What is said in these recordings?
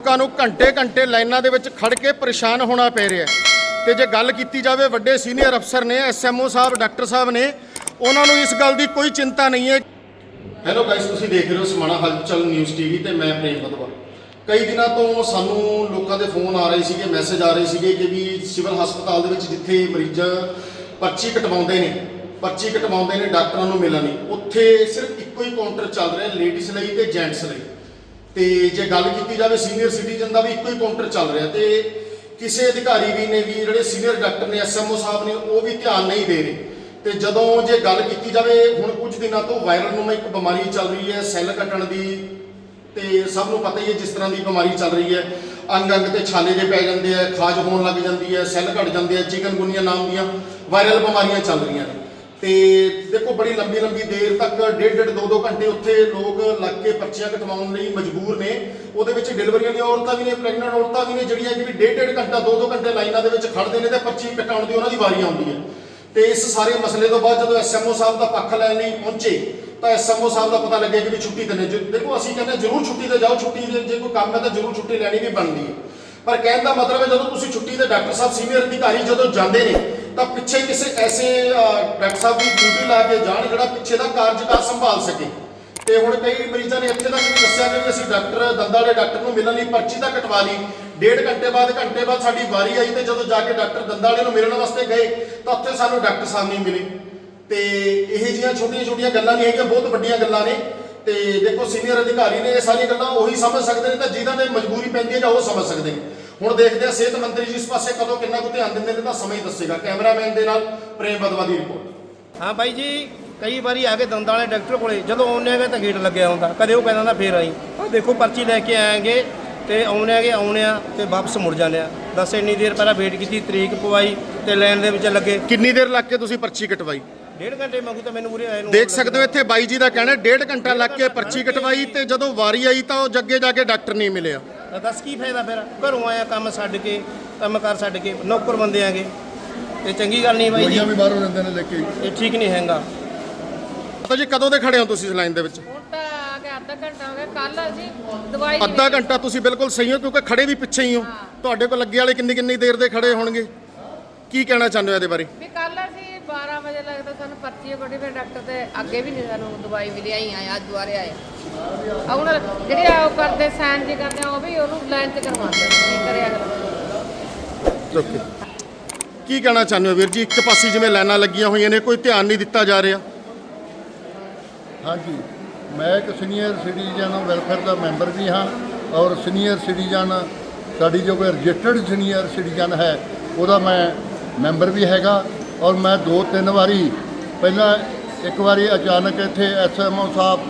ਲੋਕਾਂ ਨੂੰ ਘੰਟੇ ਘੰਟੇ ਲਾਈਨਾਂ ਦੇ ਵਿੱਚ ਖੜ ਕੇ ਪਰੇਸ਼ਾਨ ਹੋਣਾ ਪੈ ਰਿਹਾ ਹੈ। ਤੇ ਜੇ ਗੱਲ ਕੀਤੀ ਜਾਵੇ, ਵੱਡੇ ਸੀਨੀਅਰ ਅਫਸਰ ਨੇ ਐਸਐਮਓ ਸਾਹਿਬ, ਡਾਕਟਰ ਸਾਹਿਬ ਨੇ, ਉਹਨਾਂ ਨੂੰ ਇਸ ਗੱਲ ਦੀ ਕੋਈ ਚਿੰਤਾ ਨਹੀਂ ਹੈ। ਹੈਲੋ ਗਾਇਸ ਤੁਸੀਂ ਦੇਖ ਰਹੇ ਹੋ ਸਮਾਣਾ ਹਲਚਲ ਨਿਊਜ਼ ਟੀਵੀ ਤੇ ਮੈਂ ਪ੍ਰੇਮ ਬਦਵਾ। ਕਈ ਦਿਨਾਂ ਤੋਂ ਸਾਨੂੰ ਲੋਕਾਂ ਦੇ ਫੋਨ ਆ ਰਹੇ ਸੀਗੇ, ਮੈਸੇਜ ਆ ਰਹੇ ਸੀਗੇ ਕਿ ਵੀ ਸਿਵਲ ਹਸਪਤਾਲ ਦੇ ਵਿੱਚ ਜਿੱਥੇ ਮਰੀਜ਼ ਪਰਚੀ ਕਟਵਾਉਂਦੇ ਨੇ, ਪਰਚੀ ਕਟਵਾਉਂਦੇ ਨੇ, ਡਾਕਟਰਾਂ ਨੂੰ ਮਿਲਣ ਨਹੀਂ ਉੱਥੇ ਸਿਰਫ ਇੱਕੋ ਹੀ ਕਾਊਂਟਰ ਚੱਲ ਰਿਹਾ, ਲੇਡੀਜ਼ ਲਈ ਤੇ ਜੈਂਟਸ ਲਈ। ਤੇ ਜੇ ਗੱਲ ਕੀਤੀ ਜਾਵੇ ਸੀਨੀਅਰ ਸਿਟੀਜ਼ਨ ਦਾ ਵੀ ਇੱਕੋ ਹੀ ਕਾਊਂਟਰ ਚੱਲ ਰਿਹਾ ਤੇ ਕਿਸੇ ਅਧਿਕਾਰੀ ਵੀ ਨੇ ਵੀ ਜਿਹੜੇ ਸੀਨੀਅਰ ਡਾਕਟਰ ਨੇ ਐਸਐਮਓ ਸਾਹਿਬ ਨੇ, ਉਹ ਵੀ ਧਿਆਨ ਨਹੀਂ ਦੇ ਰਹੇ। ਤੇ ਜਦੋਂ ਜੇ ਗੱਲ ਕੀਤੀ ਜਾਵੇ, ਹੁਣ ਕੁਝ ਦਿਨਾਂ ਤੋਂ ਵਾਇਰਲ ਨੂੰ ਇੱਕ ਬਿਮਾਰੀ ਚੱਲ ਰਹੀ ਹੈ, ਸੈੱਲ ਕੱਟਣ ਦੀ। ਤੇ ਸਭ ਨੂੰ ਪਤਾ ਹੀ ਹੈ ਜਿਸ ਤਰ੍ਹਾਂ ਦੀ ਬਿਮਾਰੀ ਚੱਲ ਰਹੀ ਹੈ। ਅੰਗ ਅੰਗ ਤੇ ਛਾਲੇ ਜੇ ਪੈ ਜਾਂਦੇ ਆ, ਖਾਜ ਹੋਣ ਲੱਗ ਜਾਂਦੀ ਹੈ, ਸੈੱਲ ਘਟ ਜਾਂਦੇ ਆ, ਚਿਕਨਗੁਨੀਆ ਨਾਮ ਦੀਆਂ ਵਾਇਰਲ ਬਿਮਾਰੀਆਂ ਚੱਲ ਰਹੀਆਂ ਨੇ। ਤੇ ਦੇਖੋ ਬੜੀ ਲੰਬੀ ਲੰਬੀ ਦੇਰ ਤੱਕ, ਡੇਢ ਡੇਢ ਦੋ ਦੋ ਘੰਟੇ ਉੱਥੇ ਲੋਕ ਲੱਗ ਕੇ ਪਰਚੀਆਂ ਕਟਵਾਉਣ ਲਈ ਮਜਬੂਰ ਨੇ। ਉਹਦੇ ਵਿੱਚ ਡਿਲੀਵਰੀਆਂ ਦੀਆਂ ਔਰਤਾਂ ਵੀ ਨੇ ਪ੍ਰੈਗਨੈਂਟ ਔਰਤਾਂ ਵੀ ਨੇ, ਜਿਹੜੀਆਂ ਕਿ ਵੀ ਡੇਢ ਡੇਢ ਘੰਟਾ, ਦੋ ਦੋ ਘੰਟੇ ਲਾਈਨਾਂ ਦੇ ਵਿੱਚ ਖੜਦੇ ਨੇ ਤੇ ਪਰਚੀ ਕਟਾਉਣ ਦੀ ਉਹਨਾਂ ਦੀ ਵਾਰੀ ਆਉਂਦੀ ਹੈ। ਤੇ ਇਸ ਸਾਰੇ ਮਸਲੇ ਤੋਂ ਬਾਅਦ ਜਦੋਂ ਐਸਐਮਓ ਸਾਹਿਬ ਦਾ ਪੱਖ ਲੈਣ ਲਈ ਪਹੁੰਚੇ, ਤਾਂ ਐਸਐਮਓ ਸਾਹਿਬ ਦਾ ਪਤਾ ਲੱਗਿਆ ਕਿ ਵੀ ਛੁੱਟੀ ਤੇ ਨੇ। ਜੇ- ਦੇਖੋ ਅਸੀਂ ਕਹਿੰਦੇ ਹਾਂ, ਜ਼ਰੂਰ ਛੁੱਟੀ ਤੇ ਜਾਓ, ਛੁੱਟੀ ਦੇ, ਜੇ ਕੋਈ ਕੰਮ ਹੈ ਤਾਂ ਜ਼ਰੂਰ ਛੁੱਟੀ ਲੈਣੀ ਵੀ ਬਣਦੀ ਹੈ। ਪਰ ਕਹਿਣ ਦਾ ਮਤਲਬ ਹੈ ਜਦੋਂ ਤੁਸੀਂ ਛੁੱਟੀ ਤੇ ਡਾਕਟਰ ਸਾਹਿਬ, ਸੀਨੀਅਰ ਅਧਿਕਾਰੀ ਜਦੋਂ ਜਾਂਦੇ ਨੇ ਤਾਂ ਪਿੱਛੇ ਕਿਸੇ ਐਸੇ ਡਾਕਟਰ ਸਾਹਿਬ ਦੀ ਡਿਊਟੀ ਲਾ ਕੇ ਜਾਣ ਜਿਹੜਾ ਪਿੱਛੇ ਦਾ ਕਾਰਜਕਾਰ ਸੰਭਾਲ ਸਕੇ। ਤੇ ਹੁਣ ਕਈ ਮਰੀਜ਼ਾਂ ਨੇ ਇੱਥੇ ਤੱਕ ਵੀ ਦੱਸਿਆ ਕਿ ਵੀ ਅਸੀਂ ਡਾਕਟਰ, ਦੰਦਾਂ ਵਾਲੇ ਡਾਕਟਰ ਨੂੰ ਮਿਲਣ ਲਈ ਪਰਚੀ ਤਾਂ ਕਟਵਾ ਲਈ। ਡੇਢ ਘੰਟੇ ਬਾਅਦ ਘੰਟੇ ਬਾਅਦ ਸਾਡੀ ਵਾਰੀ ਆਈ ਤੇ ਜਦੋਂ ਜਾ ਕੇ ਡਾਕਟਰ ਦੰਦਾਂ ਵਾਲੇ ਨੂੰ ਮਿਲਣ ਵਾਸਤੇ ਗਏ, ਤਾਂ ਉੱਥੇ ਸਾਨੂੰ ਡਾਕਟਰ ਸਾਹਿਬ ਨਹੀਂ ਮਿਲੇ। ਤੇ ਇਹ ਜੀਆਂ ਛੋਟੀਆਂ ਛੋਟੀਆਂ ਗੱਲਾਂ ਨਹੀਂ ਹੈਗੀਆਂ, ਬਹੁਤ ਵੱਡੀਆਂ ਗੱਲਾਂ ਨੇ। ਤੇ ਦੇਖੋ, ਸੀਨੀਅਰ ਅਧਿਕਾਰੀ ਨੇ ਇਹ ਸਾਰੀਆਂ ਗੱਲਾਂ ਉਹੀ ਸਮਝ ਸਕਦੇ ਨੇ ਤਾਂ ਜਿਨ੍ਹਾਂ ਨੇ ਮਜਬੂਰੀ ਪੈਂਦੀ ਹੈ ਜਾਂ ਉਹ ਸਮਝ ਸਕਦੇ ਨੇ। ਹੁਣ ਦੇਖਦੇ ਆ ਸਿਹਤ ਮੰਤਰੀ ਜੀ ਇਸ ਪਾਸੇ ਕਦੋਂ ਕਿੰਨਾ ਕੁ ਧਿਆਨ ਦਿੰਦੇ ਨੇ ਤਾਂ ਸਮਾਂ ਹੀ ਦੱਸੇਗਾ। ਕੈਮਰਾਮੈਨ ਦੇ ਨਾਲ ਪ੍ਰੇਮ ਬਦਵਾ ਦੀ ਰਿਪੋਰਟ। ਹਾਂ ਬਾਈ ਜੀ ਕਈ ਵਾਰੀ ਆ ਕੇ ਦੰਦਾਂ ਵਾਲੇ ਡਾਕਟਰ ਕੋਲੇ ਜਦੋਂ ਆਉਂਦੇ ਹੈਗੇ ਤਾਂ ਗੇਟ ਲੱਗਿਆ ਹੁੰਦਾ ਕਦੇ ਉਹ ਕਹਿੰਦਾ ਹੁੰਦਾ ਫੇਰ ਆਈ। ਆ ਦੇਖੋ ਪਰਚੀ ਲੈ ਕੇ ਆਏਗੇ ਤੇ ਆਉਣੇ ਹੈਗੇ ਆਉਣੇ ਆ ਤੇ ਵਾਪਸ ਮੁੜ ਜਾਂਦੇ ਆ। ਦੱਸ ਇੰਨੀ ਦੇਰ ਪਹਿਲਾਂ ਵੇਟ ਕੀਤੀ ਤਰੀਕ ਪਵਾਈ ਤੇ ਲਾਈਨ ਦੇ ਵਿੱਚ ਲੱਗੇ। ਕਿੰਨੀ ਦੇਰ ਲੱਗ ਕੇ ਤੁਸੀਂ ਪਰਚੀ ਕਟਵਾਈ? ਡੇਢ ਘੰਟੇ ਮੰਗੂ ਤਾਂ ਮੈਨੂੰ ਉਰੇ ਆਏ ਨੂੰ ਦੇਖ ਸਕਦੇ ਹੋ ਇੱਥੇ ਬਾਈ ਜੀ ਦਾ ਕਹਿਣਾ ਹੈ, ਡੇਢ ਘੰਟਾ ਲੱਗ ਕੇ ਪਰਚੀ ਕਟਵਾਈ ਤੇ ਜਦੋਂ ਵਾਰੀ ਆਈ ਤਾਂ ਉਹ ਜੱਗੇ ਜਾ ਕੇ ਡਾਕਟਰ ਨਹੀਂ ਮਿਲਿਆ। ਤਾਂ ਦੱਸ ਕੀ ਫਾਇਦਾ ਫਿਰ? ਘਰੋਂ ਆਇਆ ਕੰਮ ਛੱਡ ਕੇ ਕੰਮ ਕਰ ਛੱਡ ਕੇ ਨੌਕਰ ਬੰਦੇ ਆਗੇ। ਇਹ ਚੰਗੀ ਗੱਲ ਨਹੀਂ ਬਾਈ ਜੀ। ਦਵਾਈਆਂ ਵੀ ਬਾਹਰੋਂ ਲੈਂਦੇ ਨੇ ਲੈ ਕੇ। ਇਹ ਠੀਕ ਨਹੀਂ ਹੈਗਾ। ਤਾਂ ਜੀ ਕਦੋਂ ਦੇ ਖੜੇ ਹੋ ਤੁਸੀਂ ਇਸ ਲਾਈਨ ਦੇ ਵਿੱਚ? ਹੁਣ ਤਾਂ ਆ ਗਿਆ ਅੱਧਾ ਘੰਟਾ ਹੋ ਗਿਆ ਕੱਲ ਅਸੀਂ ਦਵਾਈ ਲਈ ਅੱਧਾ ਘੰਟਾ ਤੁਸੀਂ ਬਿਲਕੁਲ ਸਹੀ ਹੋ ਕਿਉਂਕਿ ਖੜੇ ਵੀ ਪਿੱਛੇ ਹੀ ਹੋ। ਤੁਹਾਡੇ ਕੋਲ ਲੱਗੇ ਵਾਲੇ ਕਿੰਨੀ ਕਿੰਨੀ ਦੇਰ ਦੇ ਖੜੇ ਹੋਣਗੇ? ਕੀ ਕਹਿਣਾ ਚਾਹੁੰਦੇ ਹੋ ਇਹਦੇ ਬਾਰੇ? ਵੀ ਕੱਲ ਅਸੀਂ 12 ਵਜੇ ਲੱਗਦਾ ਸਾਨੂੰ ਪਰਚੀ ਕੋਟੀ ਫਿਰ ਡਾਕਟਰ ਤੇ ਅੱਗੇ ਵੀ ਨਹੀਂ ਸਾਨੂੰ ਦਵਾਈ ਵੀ ਲਿਆਈ ਆਏ ਅੱਜ ਦੁਆਰੇ ਆਏ। ਆ ਹੁਣ ਜਿਹੜੇ ਆ ਉਹ ਕਰਦੇ ਸਾਈਨ ਜੀ ਕਰਦੇ ਆ ਉਹ ਵੀ ਉਹਨੂੰ ਲਾਈਨ 'ਚ ਕਰਵਾਉਂਦੇ ਆ। ਕੀ ਕਰਿਆ ਅਗਲਾ? ਓਕੇ ਕੀ ਕਹਿਣਾ ਚਾਹੁੰਦੇ ਹੋ ਵੀਰ ਜੀ? ਇੱਕ ਪਾਸੇ ਜਿਵੇਂ ਲਾਈਨਾਂ ਲੱਗੀਆਂ ਹੋਈਆਂ ਨੇ ਕੋਈ ਧਿਆਨ ਨਹੀਂ ਦਿੱਤਾ ਜਾ ਰਿਹਾ। ਹਾਂਜੀ। ਮੈਂ ਇੱਕ ਸੀਨੀਅਰ ਸਿਟੀਜ਼ਨ ਵੈਲਫੇਅਰ ਦਾ ਮੈਂਬਰ ਵੀ ਹਾਂ ਔਰ ਸੀਨੀਅਰ ਸਿਟੀਜ਼ਨ ਸਾਡੀ ਜੋ ਕੋਈ ਰਜਿਸਟਰਡ ਸੀਨੀਅਰ ਸਿਟੀਜ਼ਨ ਹੈ ਉਹਦਾ ਮੈਂ ਮੈਂਬਰ ਵੀ ਹੈਗਾ ਔਰ ਮੈਂ ਦੋ ਤਿੰਨ ਵਾਰੀ ਪਹਿਲਾਂ ਇੱਕ ਵਾਰੀ ਅਚਾਨਕ ਇੱਥੇ ਐਸਐਮਓ ਸਾਹਿਬ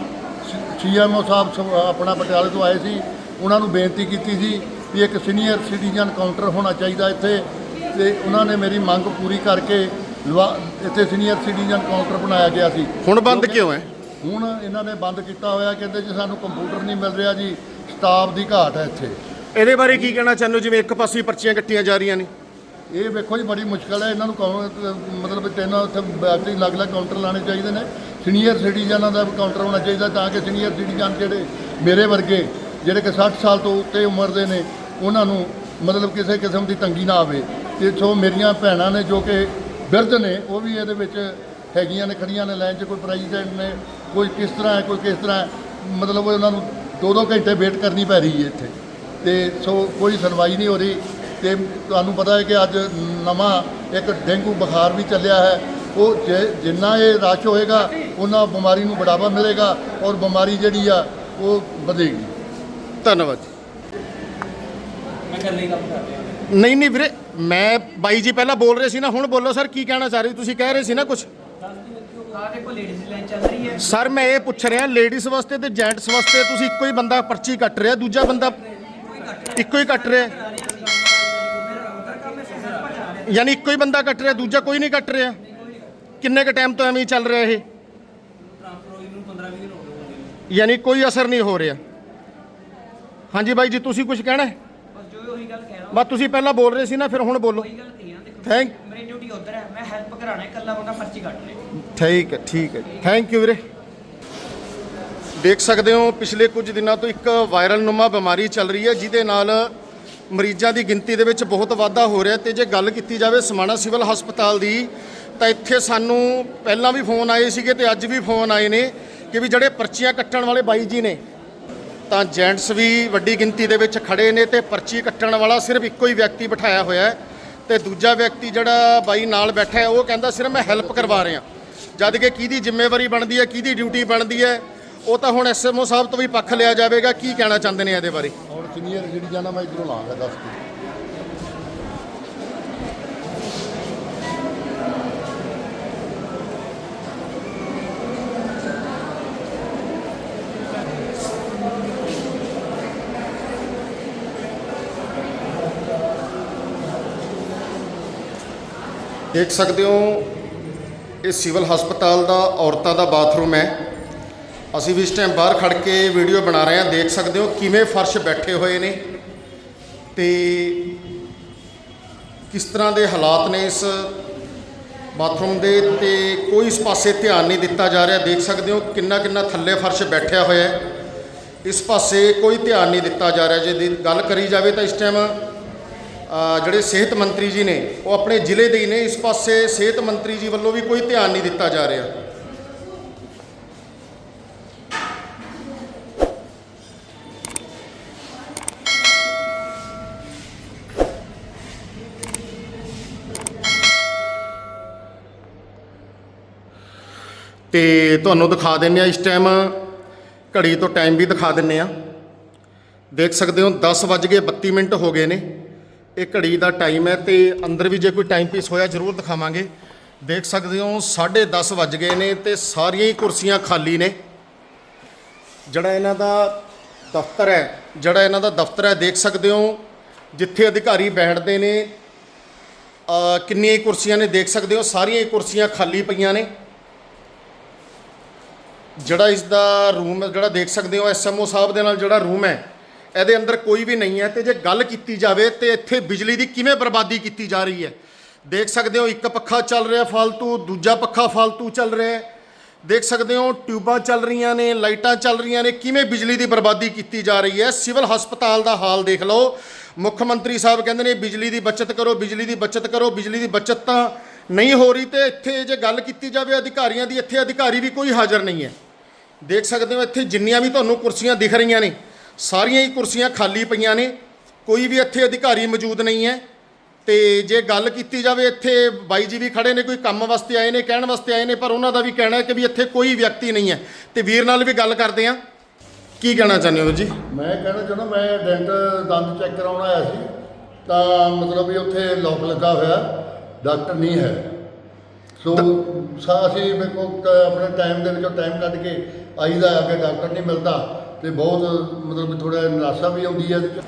ਸੀਐਮਓ ਸਾਹਿਬ ਸ- ਆਪਣਾ ਪਟਿਆਲੇ ਤੋਂ ਆਏ ਸੀ। ਉਹਨਾਂ ਨੂੰ ਬੇਨਤੀ ਕੀਤੀ ਸੀ ਵੀ ਇੱਕ ਸੀਨੀਅਰ ਸਿਟੀਜ਼ਨ ਕਾਊਂਟਰ ਹੋਣਾ ਚਾਹੀਦਾ ਇੱਥੇ ਤੇ ਉਹਨਾਂ ਨੇ ਮੇਰੀ ਮੰਗ ਪੂਰੀ ਕਰਕੇ ਲਵਾ- ਇੱਥੇ ਸੀਨੀਅਰ ਸਿਟੀਜ਼ਨ ਕਾਊਂਟਰ ਬਣਾਇਆ ਗਿਆ ਸੀ। ਹੁਣ ਬੰਦ ਕਿਉਂ ਹੈ? ਹੁਣ ਇਹਨਾਂ ਨੇ ਬੰਦ ਕੀਤਾ ਹੋਇਆ ਕਹਿੰਦੇ ਜੀ ਸਾਨੂੰ ਕੰਪਿਊਟਰ ਨਹੀਂ ਮਿਲ ਰਿਹਾ ਜੀ ਸਟਾਫ ਦੀ ਘਾਟ ਹੈ ਇੱਥੇ। ਇਹਦੇ ਬਾਰੇ ਕੀ ਕਹਿਣਾ ਚਾਹੁੰਦੇ ਹੋ? ਜਿਵੇਂ ਇੱਕ ਪਾਸੇ ਹੀ ਪਰਚੀਆਂ ਕੱਟੀਆਂ ਜਾ ਰਹੀਆਂ ਨੇ। ਇਹ ਵੇਖੋ ਜੀ ਬੜੀ ਮੁਸ਼ਕਲ ਹੈ। ਇਹਨਾਂ ਨੂੰ ਕੌਣ ਮਤਲਬ ਤਿੰਨ ਉੱਥੇ ਬੈਠੀ ਅਲੱਗ-ਅਲੱਗ ਕਾਊਂਟਰ ਲਾਣੇ ਚਾਹੀਦੇ ਨੇ। ਸੀਨੀਅਰ ਸਿਟੀਜ਼ਨਾਂ ਦਾ ਵੀ ਕਾਊਂਟਰ ਹੋਣਾ ਚਾਹੀਦਾ ਤਾਂ ਕਿ ਸੀਨੀਅਰ ਸਿਟੀਜ਼ਨ ਜਿਹੜੇ ਮੇਰੇ ਵਰਗੇ, ਜਿਹੜੇ ਕਿ 60 ਸਾਲ ਤੋਂ ਉੱਤੇ ਉਮਰ ਦੇ ਨੇ, ਉਹਨਾਂ ਨੂੰ ਮਤਲਬ ਕਿਸੇ ਕਿਸਮ ਦੀ ਤੰਗੀ ਨਾ ਆਵੇ। ਤੇ ਸੋ ਮੇਰੀਆਂ ਭੈਣਾਂ ਨੇ ਜੋ ਕਿ ਬਿਰਧ ਨੇ, ਉਹ ਵੀ ਇਹਦੇ ਵਿੱਚ ਹੈਗੀਆਂ ਨੇ ਖੜੀਆਂ ਨੇ, ਲਾਈਨ 'ਚ ਕੋਈ ਪ੍ਰੈਜ਼ੀਡੈਂਟ ਨੇ, ਕੋਈ ਕਿਸ ਤਰ੍ਹਾਂ ਹੈ, ਕੋਈ ਕਿਸ ਤਰ੍ਹਾਂ ਮਤਲਬ ਉਹਨਾਂ ਨੂੰ ਦੋ ਦੋ ਘੰਟੇ ਵੇਟ ਕਰਨੀ ਪੈ ਰਹੀ ਹੈ ਇੱਥੇ। ਤੇ ਸੋ ਕੋਈ ਸੁਣਵਾਈ ਨਹੀਂ ਹੋ ਰਹੀ। ਤੇ ਤੁਹਾਨੂੰ ਪਤਾ ਹੈ ਕਿ ਅੱਜ ਨਵਾਂ ਇੱਕ ਡੇਂਗੂ ਬੁਖਾਰ ਵੀ ਚੱਲਿਆ ਹੈ। ਉਹ ਜੇ ਜਿੰਨਾ ਇਹ ਰਸ਼ ਹੋਏਗਾ ਉਹਨਾਂ ਬਿਮਾਰੀ ਨੂੰ ਬੜਾਵਾ ਮਿਲੇਗਾ ਔਰ ਬਿਮਾਰੀ ਜਿਹੜੀ ਆ ਉਹ ਵਧੇਗੀ। ਧੰਨਵਾਦ ਨਹੀਂ ਨਹੀਂ ਵੀਰੇ ਮੈਂ ਬਾਈ ਜੀ ਪਹਿਲਾਂ ਬੋਲ ਰਹੇ ਸੀ ਨਾ ਹੁਣ ਬੋਲੋ ਸਰ ਕੀ ਕਹਿਣਾ ਚਾਹ ਰਹੇ ਤੁਸੀਂ ਕਹਿ ਰਹੇ ਸੀ ਨਾ ਕੁਝ ਆ ਦੇਖੋ ਲੇਡੀਜ਼ ਲਾਈਨ ਚੱਲ ਰਹੀ ਹੈ ਸਰ ਮੈਂ ਇਹ ਪੁੱਛ ਰਿਹਾ ਲੇਡੀਜ਼ ਵਾਸਤੇ ਤੇ ਜੈਂਟਸ ਵਾਸਤੇ ਤੁਸੀਂ ਇੱਕੋ ਹੀ ਬੰਦਾ ਪਰਚੀ ਕੱਟ ਰਿਹਾ ਦੂਜਾ ਬੰਦਾ ਇੱਕੋ ਹੀ ਕੱਟ ਰਿਹਾ। ਯਾਨੀ ਇੱਕੋ ਹੀ ਬੰਦਾ ਕੱਟ ਰਿਹਾ ਦੂਜਾ ਕੋਈ ਨਹੀਂ ਕੱਟ ਰਿਹਾ। ਕਿੰਨੇ ਕ ਟਾਈਮ ਤੋਂ ਐਵੇਂ ਹੀ ਚੱਲ ਰਿਹਾ ਇਹ? ਯਾਨੀ ਕੋਈ ਅਸਰ ਨਹੀਂ ਹੋ ਰਿਹਾ। ਹਾਂਜੀ ਬਾਈ ਜੀ ਤੁਸੀਂ ਕੁਝ ਕਹਿਣਾ ਹੈ? ਬਸ ਜੋ ਉਹੀ ਗੱਲ ਕਹਿ ਰਹਾ ਬਸ ਤੁਸੀਂ ਪਹਿਲਾਂ ਬੋਲ ਰਹੇ ਸੀ ਨਾ ਫਿਰ ਹੁਣ ਬੋਲੋ। ਉਹੀ ਗੱਲ ਕਹੀ ਨਾ ਦੇਖੋ ਥੈਂਕ ਮੇਰੀ ਡਿਊਟੀ ਉਧਰ ਹੈ ਮੈਂ ਹੈਲਪ ਕਰਾਣਾ ਹੈ ਇਕੱਲਾ ਬੰਦਾ ਪਰਚੀ ਕੱਟ ਲੇ। ਠੀਕ ਹੈ ਠੀਕ ਹੈ। ਥੈਂਕ ਯੂ ਵੀਰੇ। ਦੇਖ ਸਕਦੇ ਹੋ ਪਿਛਲੇ ਕੁਝ ਦਿਨਾਂ ਤੋਂ ਇੱਕ ਵਾਇਰਲ ਨੁਮਾ ਬਿਮਾਰੀ ਚੱਲ ਰਹੀ ਹੈ ਜਿਹਦੇ ਨਾਲ ਮਰੀਜ਼ਾਂ ਦੀ ਗਿਣਤੀ ਦੇ ਵਿੱਚ ਬਹੁਤ ਵਾਧਾ ਹੋ ਰਿਹਾ ਤੇ ਜੇ ਗੱਲ ਕੀਤੀ ਜਾਵੇ ਸਮਾਣਾ ਸਿਵਲ ਹਸਪਤਾਲ ਦੀ ਤਾਂ ਇੱਥੇ ਸਾਨੂੰ ਪਹਿਲਾਂ ਵੀ ਫੋਨ ਆਏ ਸੀਗੇ ਤੇ ਅੱਜ ਵੀ ਫੋਨ ਆਏ ਨੇ ਕਿ ਵੀ ਜਿਹੜੇ ਪਰਚੀਆਂ ਕੱਟਣ ਵਾਲੇ ਬਾਈ ਜੀ ਨੇ, ਤਾਂ ਜੈਂਟਸ ਵੀ ਵੱਡੀ ਗਿਣਤੀ ਦੇ ਵਿੱਚ ਖੜੇ ਨੇ ਤੇ ਪਰਚੀ ਕੱਟਣ ਵਾਲਾ ਸਿਰਫ ਇੱਕੋ ਹੀ ਵਿਅਕਤੀ ਬਿਠਾਇਆ ਹੋਇਆ ਹੈ ਤੇ ਦੂਜਾ ਵਿਅਕਤੀ ਜਿਹੜਾ ਬਾਈ ਨਾਲ ਬੈਠਾ ਹੈ, ਉਹ ਕਹਿੰਦਾ ਸਿਰਫ ਮੈਂ ਹੈਲਪ ਕਰਵਾ ਰਿਹਾ। ਜਦ ਕਿ ਕਿਹਦੀ ਜ਼ਿੰਮੇਵਾਰੀ ਬਣਦੀ ਹੈ, ਕਿਹਦੀ ਡਿਊਟੀ ਬਣਦੀ ਹੈ, ਉਹ ਤਾਂ ਹੁਣ ਐਸਐਮਓ ਸਾਹਿਬ ਤੋਂ ਵੀ ਪੱਖ ਲਿਆ ਜਾਵੇਗਾ, ਕੀ ਕਹਿਣਾ ਚਾਹੁੰਦੇ ਨੇ ਇਹਦੇ ਬਾਰੇ? ਔਰ ਸੀਨੀਅਰ ਜਿਹੜੀ ਜਾਨਾ ਮੈਂ ਇਧਰੋਂ ਲਾਂਗਾ, ਦੱਸ ਕੇ ਦੇਖ ਸਕਦੇ ਹੋ, ਇਹ ਸਿਵਲ ਹਸਪਤਾਲ ਦਾ, ਔਰਤਾਂ ਦਾ ਬਾਥਰੂਮ ਹੈ। ਅਸੀਂ ਵੀ ਇਸ ਟਾਈਮ ਬਾਹਰ ਖੜ ਕੇ ਵੀਡੀਓ ਬਣਾ ਰਹੇ ਹਾਂ, ਦੇਖ ਸਕਦੇ ਹੋ ਕਿਵੇਂ ਫਰਸ਼ ਬੈਠੇ ਹੋਏ ਨੇ। ਤੇ ਕਿਸ ਤਰ੍ਹਾਂ ਦੇ ਹਾਲਾਤ ਨੇ ਇਸ ਬਾਥਰੂਮ ਦੇ, ਤੇ ਕੋਈ ਇਸ ਪਾਸੇ ਧਿਆਨ ਨਹੀਂ ਦਿੱਤਾ ਜਾ ਰਿਹਾ। ਦੇਖ ਸਕਦੇ ਹੋ ਕਿੰਨਾ ਕਿੰਨਾ ਥੱਲੇ ਫਰਸ਼ ਬੈਠਿਆ ਹੋਇਆ ਹੈ। ਇਸ ਪਾਸੇ ਕੋਈ ਧਿਆਨ ਨਹੀਂ ਦਿੱਤਾ ਜਾ ਰਿਹਾ। ਜੇ ਦੀ ਗੱਲ ਕਰੀ ਜਾਵੇ ਤਾਂ ਇਸ ਟਾਈਮ ਜਿਹੜੇ ਸਿਹਤ ਮੰਤਰੀ ਜੀ ਨੇ, ਉਹ ਆਪਣੇ ਜ਼ਿਲ੍ਹੇ ਦੇ ਹੀ ਨੇ, ਇਸ ਪਾਸੇ ਸਿਹਤ ਮੰਤਰੀ ਜੀ ਵੱਲੋਂ ਵੀ ਕੋਈ ਧਿਆਨ ਨਹੀਂ ਦਿੱਤਾ ਜਾ ਰਿਹਾ। ਤੇ ਤੁਹਾਨੂੰ ਦਿਖਾ ਦਿੰਨੇ ਆ ਇਸ ਟਾਈਮ ਘੜੀ ਤੋਂ ਟਾਈਮ ਵੀ ਦਿਖਾ ਦਿੰਨੇ ਆ ਦੇਖ ਸਕਦੇ ਹੋ 10 ਵੱਜ ਕੇ 32 ਮਿੰਟ ਹੋ ਗਏ ਨੇ। ਇਹ ਘੜੀ ਦਾ ਟਾਈਮ ਹੈ ਤੇ ਅੰਦਰ ਵੀ ਜੇ ਕੋਈ ਟਾਈਮ ਪੀਸ ਹੋਇਆ ਜ਼ਰੂਰ ਦਿਖਾਵਾਂਗੇ। ਦੇਖ ਸਕਦੇ ਹੋ 10:30 ਵੱਜ ਗਏ ਨੇ ਤੇ ਸਾਰੀਆਂ ਹੀ ਕੁਰਸੀਆਂ ਖਾਲੀ ਨੇ। ਜਿਹੜਾ ਇਹਨਾਂ ਦਾ ਦਫ਼ਤਰ ਹੈ, ਜਿਹੜਾ ਇਹਨਾਂ ਦਾ ਦਫ਼ਤਰ ਹੈ, ਦੇਖ ਸਕਦੇ ਹੋ, ਜਿੱਥੇ ਅਧਿਕਾਰੀ ਬੈਠਦੇ ਨੇ ਕਿੰਨੀਆਂ ਹੀ ਕੁਰਸੀਆਂ ਨੇ, ਦੇਖ ਸਕਦੇ ਹੋ, ਸਾਰੀਆਂ ਹੀ ਕੁਰਸੀਆਂ ਖਾਲੀ ਪਈਆਂ ਨੇ। ਜਿਹੜਾ ਇਸ ਦਾ ਰੂਮ ਜਿਹੜਾ ਦੇਖ ਸਕਦੇ ਹੋ ਐਸਐਮਓ ਸਾਹਿਬ ਦੇ ਨਾਲ ਜਿਹੜਾ ਰੂਮ ਹੈ ਇਹਦੇ ਅੰਦਰ ਕੋਈ ਵੀ ਨਹੀਂ ਹੈ ਤੇ ਜੇ ਗੱਲ ਕੀਤੀ ਜਾਵੇ ਤੇ ਇੱਥੇ ਬਿਜਲੀ ਦੀ ਕਿਵੇਂ ਬਰਬਾਦੀ ਕੀਤੀ ਜਾ ਰਹੀ ਹੈ? ਦੇਖ ਸਕਦੇ ਹੋ ਇੱਕ ਪੱਖਾ ਚੱਲ ਰਿਹਾ ਫਾਲਤੂ, ਦੂਜਾ ਪੱਖਾ ਫਾਲਤੂ ਚੱਲ ਰਿਹਾ ਦੇਖ ਸਕਦੇ ਹੋ ਟਿਊਬਾਂ ਚੱਲ ਰਹੀਆਂ ਨੇ, ਲਾਈਟਾਂ ਚੱਲ ਰਹੀਆਂ ਨੇ, ਕਿਵੇਂ ਬਿਜਲੀ ਦੀ ਬਰਬਾਦੀ ਕੀਤੀ ਜਾ ਰਹੀ ਹੈ? ਸਿਵਲ ਹਸਪਤਾਲ ਦਾ ਹਾਲ ਦੇਖ ਲਓ। ਮੁੱਖ ਮੰਤਰੀ ਸਾਹਿਬ ਕਹਿੰਦੇ ਨੇ ਬਿਜਲੀ ਦੀ ਬਚਤ ਕਰੋ, ਬਿਜਲੀ ਦੀ ਬਚਤ ਕਰੋ, ਬਿਜਲੀ ਦੀ ਬਚਤ ਤਾਂ ਨਹੀਂ ਹੋ ਰਹੀ ਤੇ ਇੱਥੇ ਜੇ ਗੱਲ ਕੀਤੀ ਜਾਵੇ ਅਧਿਕਾਰੀਆਂ ਦੀ, ਇੱਥੇ ਅਧਿਕਾਰੀ ਵੀ ਕੋਈ ਹਾਜ਼ਰ ਨਹੀਂ ਹੈ। ਦੇਖ ਸਕਦੇ ਹੋ ਇੱਥੇ ਜਿੰਨੀਆਂ ਵੀ ਤੁਹਾਨੂੰ ਕੁਰਸੀਆਂ ਦਿਖ ਰਹੀਆਂ ਨੇ ਸਾਰੀਆਂ ਹੀ ਕੁਰਸੀਆਂ ਖਾਲੀ ਪਈਆਂ ਨੇ ਕੋਈ ਵੀ ਇੱਥੇ ਅਧਿਕਾਰੀ ਮੌਜੂਦ ਨਹੀਂ ਹੈ। ਤੇ ਜੇ ਗੱਲ ਕੀਤੀ ਜਾਵੇ ਇੱਥੇ ਬਾਈ ਜੀ ਵੀ ਖੜੇ ਨੇ ਕੋਈ ਕੰਮ ਵਾਸਤੇ ਆਏ ਨੇ ਕਹਿਣ ਵਾਸਤੇ ਆਏ ਨੇ ਪਰ ਉਹਨਾਂ ਦਾ ਵੀ ਕਹਿਣਾ ਹੈ ਕਿ ਵੀ ਇੱਥੇ ਕੋਈ ਵਿਅਕਤੀ ਨਹੀਂ ਹੈ। ਤੇ ਵੀਰ ਨਾਲ ਵੀ ਗੱਲ ਕਰਦੇ ਆ ਕੀ ਕਹਿਣਾ ਚਾਹੁੰਦੇ ਹੋ ਜੀ? ਮੈਂ ਕਹਿਣਾ ਚਾਹੁੰਦਾ ਮੈਂ ਡੈਂਟ ਦੰਦ ਚੈੱਕ ਕਰਾਉਣ ਆਇਆ ਸੀ। ਤਾਂ ਮਤਲਬ ਵੀ ਉੱਥੇ ਲੋਕ ਲੱਗਾ ਹੋਇਆ ਡਾਕਟਰ ਨਹੀਂ ਹੈ। ਸੋ ਸਾ ਅਸੀਂ ਮੇਰੇ ਕੋਲ ਆਪਣੇ ਟਾਈਮ ਦੇ ਵਿੱਚੋਂ ਟਾਈਮ ਕੱਢ ਕੇ ਆਈਦਾ ਆ ਕੇ ਡਾਕਟਰ ਨਹੀਂ ਮਿਲਦਾ। ਤੇ ਬਹੁਤ ਮਤਲਬ ਥੋੜਾ ਨਿਰਾਸ਼ਾ ਵੀ ਆਉਂਦੀ ਹੈ। ਇਹਦੇ 'ਚ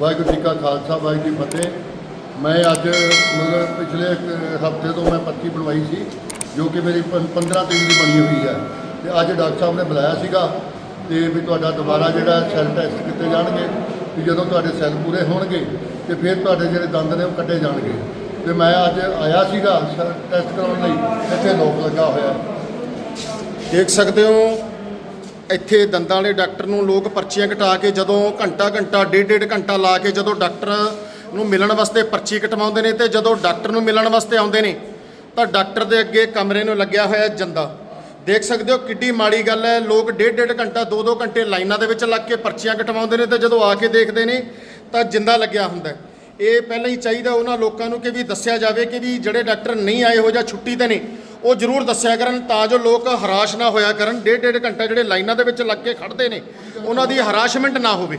ਵਾਹਿਗੁਰੂ ਜੀ ਕਾ ਖਾਲਸਾ, ਵਾਹਿਗੁਰੂ ਜੀ ਫਤਿਹ। ਮੈਂ ਅੱਜ ਮਤਲਬ ਪਿਛਲੇ ਹਫ਼ਤੇ ਤੋਂ ਮੈਂ ਪਰਚੀ ਬਣਵਾਈ ਸੀ, ਜੋ ਕਿ ਮੇਰੀ 15 ਤਰੀਕ ਦੀ ਬਣੀ ਹੋਈ ਹੈ। ਤੇ ਅੱਜ ਡਾਕਟਰ ਸਾਹਿਬ ਨੇ ਬੁਲਾਇਆ ਸੀਗਾ ਤੇ ਵੀ ਤੁਹਾਡਾ ਦੁਬਾਰਾ ਜਿਹੜਾ ਸੈੱਲ ਟੈਸਟ ਕੀਤੇ ਜਾਣਗੇ, ਵੀ ਜਦੋਂ ਤੁਹਾਡੇ ਸੈੱਲ ਪੂਰੇ ਹੋਣਗੇ, ਤੇ ਫਿਰ ਤੁਹਾਡੇ ਜਿਹੜੇ ਦੰਦ ਨੇ ਉਹ ਕੱਟੇ ਜਾਣਗੇ। ਤੇ ਮੈਂ ਅੱਜ ਆਇਆ ਸੀਗਾ ਸੈੱਲ ਟੈਸਟ ਕਰਾਉਣ ਲਈ, ਇੱਥੇ ਲੋਕ ਲੱਗਾ ਹੋਇਆ। ਦੇਖ ਸਕਦੇ ਹੋ ਇੱਥੇ ਦੰਦਾਂ ਵਾਲੇ ਡਾਕਟਰ ਨੂੰ ਲੋਕ ਪਰਚੀਆਂ ਕਟਾ ਕੇ ਜਦੋਂ ਘੰਟਾ ਘੰਟਾ, ਡੇਢ ਡੇਢ ਘੰਟਾ ਲਾ ਕੇ ਜਦੋਂ ਡਾਕਟਰ ਨੂੰ ਮਿਲਣ ਵਾਸਤੇ ਪਰਚੀ ਕਟਵਾਉਂਦੇ ਨੇ ਤੇ ਜਦੋਂ ਡਾਕਟਰ ਨੂੰ ਮਿਲਣ ਵਾਸਤੇ ਆਉਂਦੇ ਨੇ, ਤਾਂ ਡਾਕਟਰ ਦੇ ਅੱਗੇ ਕਮਰੇ ਨੂੰ ਲੱਗਿਆ ਹੋਇਆ ਜੰਦਾ। ਦੇਖ ਸਕਦੇ ਹੋ ਕਿੱਡੀ ਮਾੜੀ ਗੱਲ ਹੈ, ਲੋਕ ਡੇਢ ਡੇਢ ਘੰਟਾ, ਦੋ ਦੋ ਘੰਟੇ ਲਾਈਨਾਂ ਦੇ ਵਿੱਚ ਲੱਗ ਕੇ ਪਰਚੀਆਂ ਕਟਵਾਉਂਦੇ ਨੇ ਤੇ ਜਦੋਂ ਆ ਕੇ ਦੇਖਦੇ ਨੇ, ਤਾਂ ਜਿੰਦਾ ਲੱਗਿਆ ਹੁੰਦਾ ਇਹ ਪਹਿਲਾਂ ਹੀ ਚਾਹੀਦਾ ਉਹਨਾਂ ਲੋਕਾਂ ਨੂੰ ਕਿ ਵੀ ਦੱਸਿਆ ਜਾਵੇ ਕਿ ਵੀ ਜਿਹੜੇ ਡਾਕਟਰ ਨਹੀਂ ਆਏ ਹੋ ਜਾਂ ਛੁੱਟੀ ਤੇ ਨੇ ਉਹ ਜ਼ਰੂਰ ਦੱਸਿਆ ਕਰਨ ਤਾਂ ਜੋ ਲੋਕ ਹਰਾਸ਼ ਨਾ ਹੋਇਆ ਕਰਨ। ਡੇਢ ਡੇਢ ਘੰਟਾ ਜਿਹੜੇ ਲਾਈਨਾਂ ਦੇ ਵਿੱਚ ਲੱਗ ਕੇ ਖੜਦੇ ਨੇ, ਉਹਨਾਂ ਦੀ ਹਰਾਸ਼ਮੈਂਟ ਨਾ ਹੋਵੇ।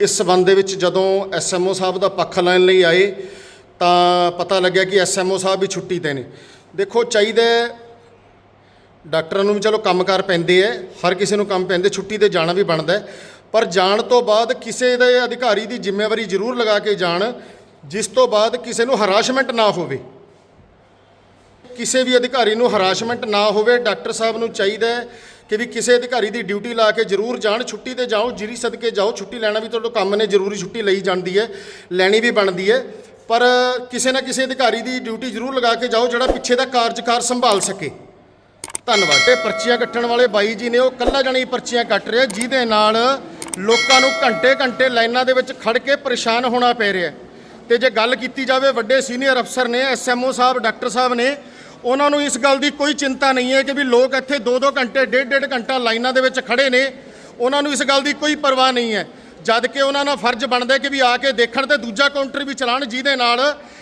ਇਸ ਸਬੰਧ ਦੇ ਵਿੱਚ ਜਦੋਂ ਐਸਐਮਓ ਸਾਹਿਬ ਦਾ ਪੱਖ ਲੈਣ ਲਈ ਆਏ, ਤਾਂ ਪਤਾ ਲੱਗਿਆ ਕਿ ਐਸਐਮਓ ਸਾਹਿਬ ਵੀ ਛੁੱਟੀ ਤੇ ਨੇ। ਦੇਖੋ, ਚਾਹੀਦਾ ਡਾਕਟਰਾਂ ਨੂੰ ਵੀ ਚਲੋ ਕੰਮਕਾਰ ਪੈਂਦੇ ਐ ਹਰ ਕਿਸੇ ਨੂੰ ਕੰਮ ਪੈਂਦੇ, ਛੁੱਟੀ ਤੇ ਜਾਣਾ ਵੀ ਬਣਦਾ ਪਰ ਜਾਣ ਤੋਂ ਬਾਅਦ ਕਿਸੇ ਦੇ ਅਧਿਕਾਰੀ ਦੀ ਜ਼ਿੰਮੇਵਾਰੀ ਜ਼ਰੂਰ ਲਗਾ ਕੇ ਜਾਣ, ਜਿਸ ਤੋਂ ਬਾਅਦ ਕਿਸੇ ਨੂੰ ਹਰਾਸ਼ਮੈਂਟ ਨਾ ਹੋਵੇ। ਕਿਸੇ ਵੀ ਅਧਿਕਾਰੀ ਨੂੰ ਹਰਾਸ਼ਮੈਂਟ ਨਾ ਹੋਵੇ, ਡਾਕਟਰ ਸਾਹਿਬ ਨੂੰ ਚਾਹੀਦਾ ਹੈ ਕਿ ਵੀ ਕਿਸੇ ਅਧਿਕਾਰੀ ਦੀ ਡਿਊਟੀ ਲਾ ਕੇ ਜ਼ਰੂਰ ਜਾਣ, ਛੁੱਟੀ ਤੇ ਜਾਓ, ਜਿਰੀ ਸਦਕੇ ਜਾਓ, ਛੁੱਟੀ ਲੈਣਾ ਵੀ ਤੁਹਾਡਾ ਕੰਮ ਨੇ, ਜ਼ਰੂਰੀ ਛੁੱਟੀ ਲਈ ਜਾਂਦੀ ਹੈ, ਲੈਣੀ ਵੀ ਬਣਦੀ ਹੈ, ਪਰ ਕਿਸੇ ਨਾ ਕਿਸੇ ਅਧਿਕਾਰੀ ਦੀ ਡਿਊਟੀ ਜ਼ਰੂਰ ਲਗਾ ਕੇ ਜਾਓ, ਜਿਹੜਾ ਪਿੱਛੇ ਦਾ ਕਾਰਜਕਾਰ ਸੰਭਾਲ ਸਕੇ ਧੰਨਵਾਦ ਤੇ ਪਰਚੀਆਂ ਕੱਟਣ ਵਾਲੇ ਬਾਈ ਜੀ ਨੇ ਉਹ ਕੱਲਾ ਜਾਣੀ ਪਰਚੀਆਂ ਕੱਟ ਰਿਹਾ, ਜਿਹਦੇ ਨਾਲ ਲੋਕਾਂ ਨੂੰ ਘੰਟੇ ਘੰਟੇ ਲਾਈਨਾਂ ਦੇ ਵਿੱਚ ਖੜ ਕੇ ਪਰੇਸ਼ਾਨ ਹੋਣਾ ਪੈ ਰਿਹਾ ਹੈ। ਤੇ ਜੇ ਗੱਲ ਕੀਤੀ ਜਾਵੇ, ਵੱਡੇ ਸੀਨੀਅਰ ਅਫਸਰ ਨੇ ਐਸਐਮਓ ਸਾਹਿਬ, ਡਾਕਟਰ ਸਾਹਿਬ ਨੇ ਉਹਨਾਂ ਨੂੰ ਇਸ ਗੱਲ ਦੀ ਕੋਈ ਚਿੰਤਾ ਨਹੀਂ ਹੈ ਕਿ ਵੀ ਲੋਕ ਇੱਥੇ 2-2 ਘੰਟੇ, ਡੇਢ ਡੇਢ ਘੰਟਾ ਲਾਈਨਾਂ ਦੇ ਵਿੱਚ ਖੜੇ ਨੇ। ਉਹਨਾਂ ਨੂੰ ਇਸ ਗੱਲ ਦੀ ਕੋਈ ਪਰਵਾਹ ਨਹੀਂ ਹੈ। ਜਦ ਕਿ ਉਹਨਾਂ ਦਾ ਫਰਜ਼ ਬਣਦਾ ਕਿ ਵੀ ਆ ਕੇ ਦੇਖਣ ਤੇ ਦੂਜਾ ਕਾਊਂਟਰ ਵੀ ਚਲਾਉਣ, ਜਿਹਦੇ ਨਾਲ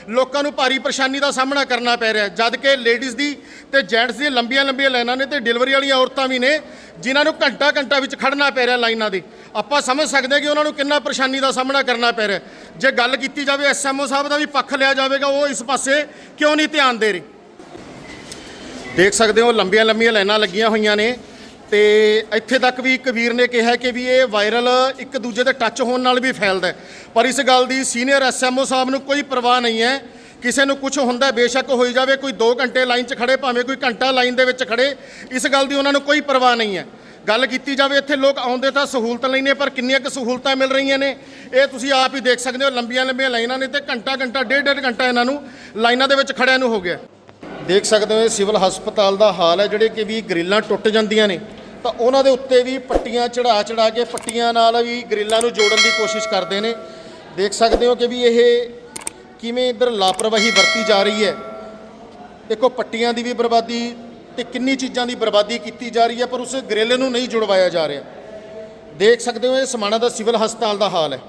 ਲੋਕਾਂ ਨੂੰ ਭਾਰੀ ਪਰੇਸ਼ਾਨੀ ਦਾ ਸਾਹਮਣਾ ਕਰਨਾ ਪੈ ਰਿਹਾ ਹੈ। ਜਦ ਕਿ ਲੇਡੀਜ਼ ਦੀ ਤੇ ਜੈਂਟਸ ਦੀ ਲੰਬੀਆਂ ਲੰਬੀਆਂ ਲਾਈਨਾਂ ਨੇ ਤੇ ਡਿਲੀਵਰੀ ਵਾਲੀਆਂ ਔਰਤਾਂ ਵੀ ਨੇ, ਜਿਨ੍ਹਾਂ ਨੂੰ ਘੰਟਾ ਘੰਟਾ ਵਿੱਚ ਖੜਨਾ ਪੈ ਰਿਹਾ ਲਾਈਨਾਂ ਦੇ। ਆਪਾਂ ਸਮਝ ਸਕਦੇ ਹਾਂ ਕਿ ਉਹਨਾਂ ਨੂੰ ਕਿੰਨਾ ਪਰੇਸ਼ਾਨੀ ਦਾ ਸਾਹਮਣਾ ਕਰਨਾ ਪੈ ਰਿਹਾ ਜੇ ਗੱਲ ਕੀਤੀ ਜਾਵੇ ਐਸਐਮਓ ਸਾਹਿਬ ਦਾ ਵੀ ਪੱਖ ਲਿਆ ਜਾਵੇਗਾ, ਉਹ ਇਸ ਪਾਸੇ ਕਿਉਂ ਨਹੀਂ ਧਿਆਨ ਦੇ ਰਹੇ? ਦੇਖ ਸਕਦੇ ਹੋ ਲੰਬੀਆਂ ਲੰਬੀਆਂ ਲਾਈਨਾਂ ਲੱਗੀਆਂ ਹੋਈਆਂ ਨੇ ਤੇ ਇੱਥੇ ਤੱਕ ਵੀ ਇੱਕ ਵੀਰ ਨੇ ਕਿਹਾ ਕਿ ਵੀ ਇਹ ਵਾਇਰਲ ਇੱਕ ਦੂਜੇ ਦੇ ਟੱਚ ਹੋਣ ਨਾਲ ਵੀ ਫੈਲਦਾ ਪਰ ਇਸ ਗੱਲ ਦੀ ਸੀਨੀਅਰ ਐਸਐਮਓ ਸਾਹਿਬ ਨੂੰ ਕੋਈ ਪਰਵਾਹ ਨਹੀਂ ਹੈ। ਕਿਸੇ ਨੂੰ ਕੁਝ ਹੁੰਦਾ ਬੇਸ਼ੱਕ ਹੋਈ ਜਾਵੇ, ਕੋਈ 2 ਘੰਟੇ ਲਾਈਨ 'ਚ ਖੜੇ, ਭਾਵੇਂ ਕੋਈ ਘੰਟਾ ਲਾਈਨ ਦੇ ਵਿੱਚ ਖੜੇ, ਇਸ ਗੱਲ ਦੀ ਉਹਨਾਂ ਨੂੰ ਕੋਈ ਪਰਵਾਹ ਨਹੀਂ ਹੈ। ਗੱਲ ਕੀਤੀ ਜਾਵੇ, ਇੱਥੇ ਲੋਕ ਆਉਂਦੇ ਤਾਂ ਸਹੂਲਤ ਲਈ ਨੇ, ਪਰ ਕਿੰਨੀਆਂ ਕੁ ਸਹੂਲਤਾਂ ਮਿਲ ਰਹੀਆਂ ਨੇ, ਇਹ ਤੁਸੀਂ ਆਪ ਹੀ ਦੇਖ ਸਕਦੇ ਹੋ, ਲੰਬੀਆਂ ਲੰਬੀਆਂ ਲਾਈਨਾਂ ਨੇ ਤੇ ਘੰਟਾ ਘੰਟਾ, ਡੇਢ ਡੇਢ ਘੰਟਾ ਇਹਨਾਂ ਨੂੰ ਲਾਈਨਾਂ ਦੇ ਵਿੱਚ ਖੜਿਆਂ ਨੂੰ ਹੋ ਗਿਆ। ਦੇਖ ਸਕਦੇ ਹੋ ਇਹ ਸਿਵਲ ਹਸਪਤਾਲ ਦਾ ਹਾਲ ਹੈ, ਜਿਹੜੇ ਕਿ ਵੀ ਗ੍ਰਿਲਾਂ ਟੁੱਟ ਜਾਂਦੀਆਂ ਨੇ। ਤਾਂ ਉਹਨਾਂ ਦੇ ਉੱਤੇ ਵੀ ਪੱਟੀਆਂ ਚੜਾ ਚੜਾ ਕੇ ਪੱਟੀਆਂ ਨਾਲ ਵੀ ਗ੍ਰਿਲਾਂ ਨੂੰ ਜੋੜਨ ਦੀ ਕੋਸ਼ਿਸ਼ ਕਰਦੇ ਨੇ। ਦੇਖ ਸਕਦੇ ਹੋ ਕਿ ਵੀ ਇਹ ਕਿਵੇਂ ਇੱਧਰ ਲਾਪਰਵਾਹੀ ਵਰਤੀ ਜਾ ਰਹੀ ਹੈ। ਦੇਖੋ, ਪੱਟੀਆਂ ਦੀ ਵੀ ਬਰਬਾਦੀ ਤੇ ਕਿੰਨੀ ਚੀਜ਼ਾਂ ਦੀ ਬਰਬਾਦੀ ਕੀਤੀ ਜਾ ਰਹੀ ਹੈ, ਪਰ ਉਸ ਗ੍ਰਿਲ ਨੂੰ ਨਹੀਂ ਜੁੜਵਾਇਆ ਜਾ ਰਿਹਾ। ਦੇਖ ਸਕਦੇ ਹੋ, ਇਹ ਸਮਾਣਾ ਦਾ ਸਿਵਲ ਹਸਪਤਾਲ ਦਾ ਹਾਲ ਹੈ।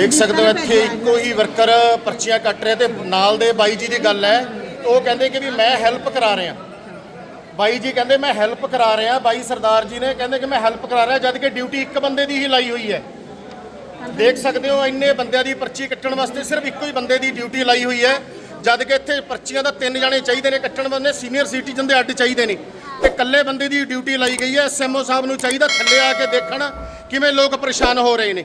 ਦੇਖ ਸਕਦੇ ਹੋ ਇੱਥੇ ਇੱਕੋ ਹੀ ਵਰਕਰ ਪਰਚੀਆਂ ਕੱਟ ਰਿਹਾ ਤੇ ਨਾਲ ਦੇ ਬਾਈ ਜੀ ਦੀ ਗੱਲ ਹੈ, ਉਹ ਕਹਿੰਦੇ ਕਿ ਵੀ ਮੈਂ ਹੈਲਪ ਕਰਾ ਰਿਹਾ। ਬਾਈ ਜੀ ਕਹਿੰਦੇ, ਮੈਂ ਹੈਲਪ ਕਰਾ ਰਿਹਾ। ਬਾਈ ਸਰਦਾਰ ਜੀ ਨੇ ਕਹਿੰਦੇ ਕਿ, ਮੈਂ ਹੈਲਪ ਕਰਾ ਰਿਹਾ, ਜਦ ਕਿ ਡਿਊਟੀ ਇੱਕ ਬੰਦੇ ਦੀ ਹੀ ਲਾਈ ਹੋਈ ਹੈ। ਦੇਖ ਸਕਦੇ ਹੋ, ਇੰਨੇ ਬੰਦਿਆਂ ਦੀ ਪਰਚੀ ਕੱਟਣ ਵਾਸਤੇ ਸਿਰਫ ਇੱਕੋ ਹੀ ਬੰਦੇ ਦੀ ਡਿਊਟੀ ਲਾਈ ਹੋਈ ਹੈ, ਜਦ ਕਿ ਇੱਥੇ ਪਰਚੀਆਂ ਦਾ ਤਿੰਨ ਜਣੇ ਚਾਹੀਦੇ ਨੇ ਕੱਟਣ ਵਾਸਤੇ ਸੀਨੀਅਰ ਸਿਟੀਜ਼ਨ ਦੇ ਅੱਡ ਚਾਹੀਦੇ ਨੇ। ਤੇ ਇਕੱਲੇ ਬੰਦੇ ਦੀ ਡਿਊਟੀ ਲਾਈ ਗਈ ਹੈ ਐਸਐਮਓ ਸਾਹਿਬ ਨੂੰ ਚਾਹੀਦਾ ਥੱਲੇ ਆ ਕੇ ਦੇਖਣ ਕਿਵੇਂ ਲੋਕ ਪਰੇਸ਼ਾਨ ਹੋ ਰਹੇ ਨੇ।